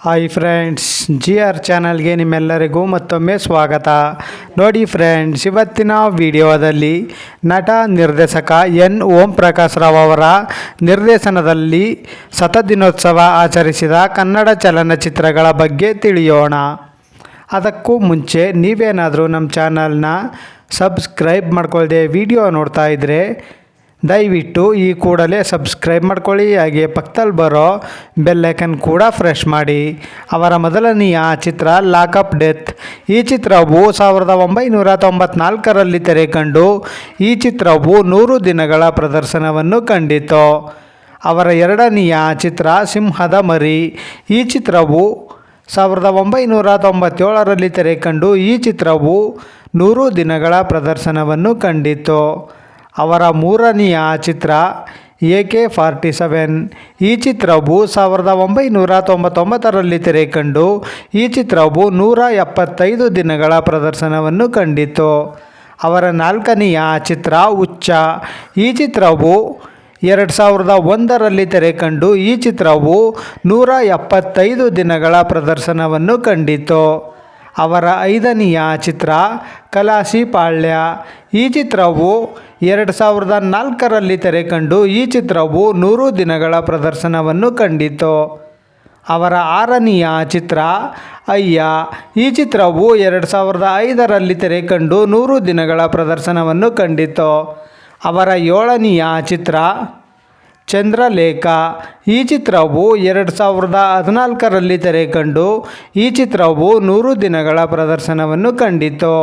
Hi friends G R ಚಾನಲ್ಗೆ ನಿಮ್ಮೆಲ್ಲರಿಗೂ ಮತ್ತೊಮ್ಮೆ ಸ್ವಾಗತ. ನೋಡಿ ಫ್ರೆಂಡ್ಸ್ ಇವತ್ತಿನ ವಿಡಿಯೋದಲ್ಲಿ ನಟ ನಿರ್ದೇಶಕ ಎನ್ ಓಂ ಪ್ರಕಾಶ್ ರಾವ್ ಅವರ ನಿರ್ದೇಶನದಲ್ಲಿ ಶತದಿನೋತ್ಸವ ಆಚರಿಸಿದ ಕನ್ನಡ ಚಲನಚಿತ್ರಗಳ ಬಗ್ಗೆ ತಿಳಿಯೋಣ. ಅದಕ್ಕೂ ಮುಂಚೆ ನೀವೇನಾದರೂ ನಮ್ಮ ಚಾನಲ್ನ ಸಬ್ಸ್ಕ್ರೈಬ್ ಮಾಡ್ಕೊಳ್ಳದೆ ವಿಡಿಯೋ ನೋಡ್ತಾ ಇದ್ದರೆ ದಯವಿಟ್ಟು ಈ ಕೂಡಲೇ ಸಬ್ಸ್ಕ್ರೈಬ್ ಮಾಡ್ಕೊಳ್ಳಿ ಹಾಗೆ ಪಕ್ಕದಲ್ಲಿ ಬರೋ ಬೆಲ್ಲೈಕನ್ ಕೂಡ ಫ್ರೆಶ್ ಮಾಡಿ. ಅವರ ಮೊದಲನೆಯ ಚಿತ್ರ ಲಾಕಪ್ ಡೆತ್ ಈ ಚಿತ್ರವು ಸಾವಿರದ ಒಂಬೈನೂರ ತೊಂಬತ್ನಾಲ್ಕರಲ್ಲಿ ತೆರೆ ಕಂಡು ಈ ಚಿತ್ರವು ನೂರು ದಿನಗಳ ಪ್ರದರ್ಶನವನ್ನು ಕಂಡಿತು ಅವರ ಎರಡನೆಯ ಚಿತ್ರ, ಸಿಂಹದ ಮರಿ. ಈ ಚಿತ್ರವು ಸಾವಿರದ ಒಂಬೈನೂರ ತೊಂಬತ್ತೇಳರಲ್ಲಿ ತೆರೆ ಕಂಡು ಈ ಚಿತ್ರವು ನೂರು ದಿನಗಳ ಪ್ರದರ್ಶನವನ್ನು ಕಂಡಿತು ಅವರ ಮೂರನೆಯ ಚಿತ್ರ ಎ ಕೆ ಫಾರ್ಟಿ ಸೆವೆನ್. ಈ ಚಿತ್ರವು ಸಾವಿರದ ಒಂಬೈನೂರ ತೊಂಬತ್ತೊಂಬತ್ತರಲ್ಲಿ ತೆರೆ ಕಂಡು ಈ ಚಿತ್ರವು ನೂರ ಎಪ್ಪತ್ತೈದು ದಿನಗಳ ಪ್ರದರ್ಶನವನ್ನು ಕಂಡಿತು ಅವರ ನಾಲ್ಕನೆಯ ಚಿತ್ರ ಉಚ್ಚ ಈ ಚಿತ್ರವು ಎರಡು ಸಾವಿರದ ಒಂದರಲ್ಲಿ ತೆರೆ ಕಂಡು ಈ ಚಿತ್ರವು ನೂರ ಎಪ್ಪತ್ತೈದು ದಿನಗಳ ಪ್ರದರ್ಶನವನ್ನು ಕಂಡಿತು ಅವರ ಐದನೆಯ ಚಿತ್ರ ಕಲಾಸಿ ಪಾಳ್ಯ. ಈ ಚಿತ್ರವು ಎರಡು ಸಾವಿರದ ನಾಲ್ಕರಲ್ಲಿ ತೆರೆ ಕಂಡು ಈ ಚಿತ್ರವು ನೂರು ದಿನಗಳ ಪ್ರದರ್ಶನವನ್ನು ಕಂಡಿತು ಅವರ ಆರನೆಯ ಚಿತ್ರ ಅಯ್ಯ. ಈ ಚಿತ್ರವು ಎರಡು ಸಾವಿರದ ಐದರಲ್ಲಿ ತೆರೆ ಕಂಡು ನೂರು ದಿನಗಳ ಪ್ರದರ್ಶನವನ್ನು ಕಂಡಿತು ಅವರ ಏಳನೆಯ ಚಿತ್ರ ಚಂದ್ರಲೇಖ. ಈ ಚಿತ್ರವು ಎರಡು ಸಾವಿರದ ಹದಿನಾಲ್ಕರಲ್ಲಿ ತೆರೆಕಂಡು, ಈ ಚಿತ್ರವು ನೂರು ದಿನಗಳ ಪ್ರದರ್ಶನವನ್ನು ಕಂಡಿತು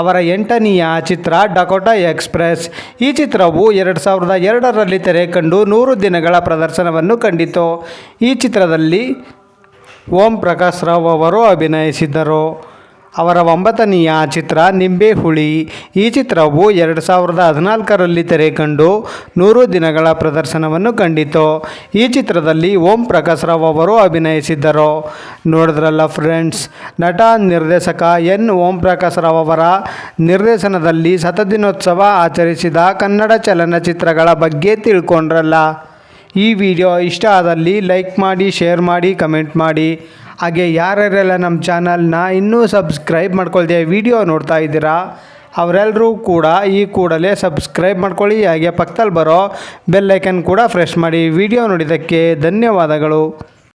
ಅವರ ಎಂಟನೆಯ ಚಿತ್ರ ಡಕೋಟಾ ಎಕ್ಸ್ಪ್ರೆಸ್. ಈ ಚಿತ್ರವು ಎರಡು ಸಾವಿರದ ಎರಡರಲ್ಲಿ ತೆರೆಕಂಡು, ನೂರು ದಿನಗಳ ಪ್ರದರ್ಶನವನ್ನು ಕಂಡಿತು ಈ ಚಿತ್ರದಲ್ಲಿ ಓಂ ಪ್ರಕಾಶ್ ರಾವ್ ಅವರು ಅಭಿನಯಿಸಿದ್ದರು. ಅವರ ಒಂಬತ್ತನೆಯ ಚಿತ್ರ ನಿಂಬೆ ಹುಳಿ. ಈ ಚಿತ್ರವು ಎರಡು ಸಾವಿರದ ಹದಿನಾಲ್ಕರಲ್ಲಿ ತೆರೆ ಕಂಡು ನೂರು ದಿನಗಳ ಪ್ರದರ್ಶನವನ್ನು ಕಂಡಿತು. ಈ ಚಿತ್ರದಲ್ಲಿ ಓಂ ಪ್ರಕಾಶ್ ರಾವ್ ಅವರು ಅಭಿನಯಿಸಿದ್ದರು. ನೋಡಿದ್ರಲ್ಲ ಫ್ರೆಂಡ್ಸ್, ನಟ, ನಿರ್ದೇಶಕ ಎನ್. ಓಂ ಪ್ರಕಾಶ್ ರಾವ್ ಅವರ ನಿರ್ದೇಶನದಲ್ಲಿ ಶತದಿನೋತ್ಸವ ಆಚರಿಸಿದ ಕನ್ನಡ ಚಲನಚಿತ್ರಗಳ ಬಗ್ಗೆ ತಿಳ್ಕೊಂಡ್ರಲ್ಲ. ಈ ವಿಡಿಯೋ ಇಷ್ಟ ಆದಲ್ಲಿ ಲೈಕ್ ಮಾಡಿ, ಶೇರ್ ಮಾಡಿ, ಕಮೆಂಟ್ ಮಾಡಿ. ಹಾಗೆ ಯಾರ್ಯಾರೆಲ್ಲ ನಮ್ಮ ಚಾನಲ್ನ ಇನ್ನೂ ಸಬ್ಸ್ಕ್ರೈಬ್ ಮಾಡ್ಕೊಳ್ತೀವಿ ವಿಡಿಯೋ ನೋಡ್ತಾ ಇದ್ದೀರಾ ಅವರೆಲ್ಲರೂ ಕೂಡ ಈ ಕೂಡಲೇ ಸಬ್ಸ್ಕ್ರೈಬ್ ಮಾಡ್ಕೊಳ್ಳಿ, ಹಾಗೆ ಪಕ್ಕದಲ್ಲಿ ಬರೋ ಬೆಲ್ಲೈಕನ್ ಕೂಡ ಫ್ರೆಶ್ ಮಾಡಿ ವಿಡಿಯೋ ನೋಡಿದ್ದಕ್ಕೆ ಧನ್ಯವಾದಗಳು.